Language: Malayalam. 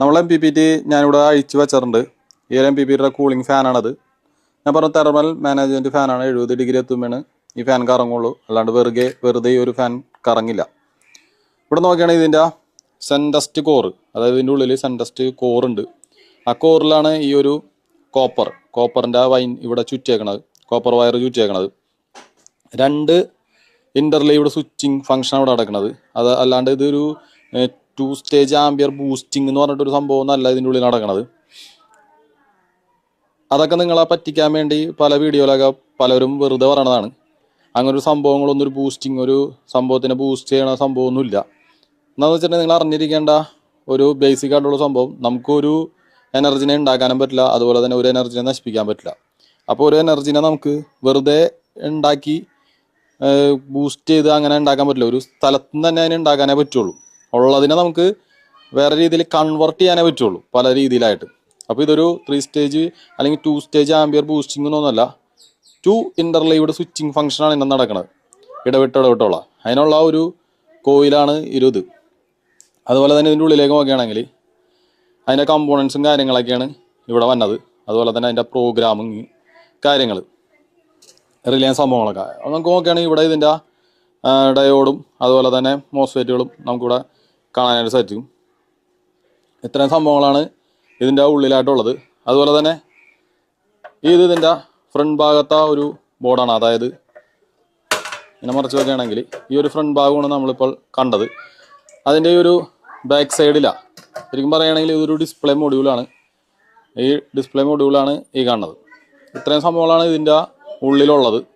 നമ്മൾ എം പി പി ടി ഞാനിവിടെ അഴിച്ചു വെച്ചിട്ടുണ്ട്. ഈ ഒരു എം പി പി ടിയുടെ കൂളിംഗ് ഫാനാണത് ഞാൻ പറഞ്ഞ തെർമൽ മാനേജ്മെന്റ് ഫാനാണ് എഴുപത് ഡിഗ്രി എത്തുമ്പോഴാണ് ഈ ഫാൻ കറങ്ങുള്ളൂ. അല്ലാണ്ട് വെറുതെ വെറുതെ ഈ ഒരു ഫാൻ കറങ്ങില്ല. ഇവിടെ നോക്കുകയാണെങ്കിൽ ഇതിന്റെ സെൻഡസ്റ്റ് കോർ അതായത് ഇതിന്റെ ഉള്ളിൽ സെൻഡസ്റ്റ് കോറുണ്ട് ആ കോറിലാണ് ഈ ഒരു കോപ്പർ കോപ്പറിന്റെ വൈൻ ഇവിടെ ചുറ്റിയേക്കണത്. Copper wire ചുറ്റിയേക്കണത്. രണ്ട് ഇന്റർലീവ്ഡ് സ്വിച്ചിങ് ഫംഗ്ഷൻ അവിടെ നടക്കുന്നത് അത് അല്ലാണ്ട് ഇതൊരു ടു സ്റ്റേജ് ആംബിയർ ബൂസ്റ്റിംഗ് എന്ന് പറഞ്ഞിട്ടൊരു സംഭവം ഒന്നല്ല ഇതിന്റെ ഉള്ളിൽ നടക്കുന്നത് അതൊക്കെ നിങ്ങളെ പറ്റിക്കാൻ വേണ്ടി പല വീഡിയോയിലൊക്കെ പലരും വെറുതെ പറയണതാണ്. അങ്ങനെ ഒരു സംഭവങ്ങളൊന്നും ഒരു ബൂസ്റ്റിംഗ് ഒരു സംഭവത്തിനെ ബൂസ്റ്റ് ചെയ്യണ സംഭവമൊന്നുമില്ല. എന്താണെന്ന് വെച്ചിട്ടുണ്ടെങ്കിൽ നിങ്ങൾ അറിഞ്ഞിരിക്കേണ്ട ഒരു ബേസിക് ആയിട്ടുള്ള സംഭവം നമുക്കൊരു എനർജിനെ ഉണ്ടാക്കാനും പറ്റില്ല അതുപോലെ തന്നെ ഒരു എനർജിനെ നശിപ്പിക്കാൻ പറ്റില്ല. അപ്പോൾ ഒരു എനർജിനെ നമുക്ക് വെറുതെ ഉണ്ടാക്കി ബൂസ്റ്റ് ചെയ്ത് അങ്ങനെ ഉണ്ടാക്കാൻ പറ്റില്ല. ഒരു സ്ഥലത്ത് നിന്ന് തന്നെ അതിനെ ഉണ്ടാക്കാനേ പറ്റുള്ളൂ. ഉള്ളതിനെ നമുക്ക് വേറെ രീതിയിൽ കൺവെർട്ട് ചെയ്യാനേ പറ്റുള്ളൂ പല രീതിയിലായിട്ട്. അപ്പോൾ ഇതൊരു ത്രീ സ്റ്റേജ് അല്ലെങ്കിൽ ടു സ്റ്റേജ് ആംബിയർ ബൂസ്റ്റിംഗ് ഒന്നുമല്ല ടു ഇന്റർലൈവ്ഡ് സ്വിച്ചിങ് ഫംഗ്ഷനാണ് ഇന്ന് നടക്കുന്നത് ഇടവിട്ട് ഇടവിട്ടുള്ള അതിനുള്ള ഒരു കോയിലാണ് ഇരുത് അതുപോലെ തന്നെ ഇതിന്റെ ഉള്ളിലേക്ക് നോക്കുകയാണെങ്കിൽ അതിന്റെ കമ്പോണൻസും കാര്യങ്ങളൊക്കെയാണ് ഇവിടെ വന്നത്. അതുപോലെ തന്നെ അതിന്റെ പ്രോഗ്രാമിങ് കാര്യങ്ങൾ റിലയൻസ് സംഭവങ്ങളൊക്കെ. നമുക്ക് നോക്കുകയാണെങ്കിൽ ഇവിടെ ഇതിന്റെ ഡയോഡും അതുപോലെ തന്നെ മോസ്ഫേറ്റുകളും നമുക്കിവിടെ കാണാനായിട്ട് സാധിക്കും. ഇത്രയും സംഭവങ്ങളാണ് ഇതിന്റെ ഉള്ളിലായിട്ടുള്ളത്. അതുപോലെ തന്നെ ഇത് ഇതിന്റെ ഫ്രണ്ട് ഭാഗത്തെ ഒരു ബോർഡാണ്. അതായത് ഇങ്ങനെ മറച്ച് വെക്കുകയാണെങ്കിൽ ഈ ഒരു ഫ്രണ്ട് ഭാഗമാണ് നമ്മളിപ്പോൾ കണ്ടത്. അതിന്റെ ഒരു ബാക്ക് സൈഡിലാണ് ശരിക്കും പറയുകയാണെങ്കിൽ ഇതൊരു ഡിസ്പ്ലേ മൊഡ്യൂളാണ് ഈ ഡിസ്പ്ലേ മൊഡ്യൂളാണ് ഈ കാണുന്നത്. ഇത്രയും സംഭവങ്ങളാണ് ഇതിന്റെ ഉള്ളിലുള്ളത്.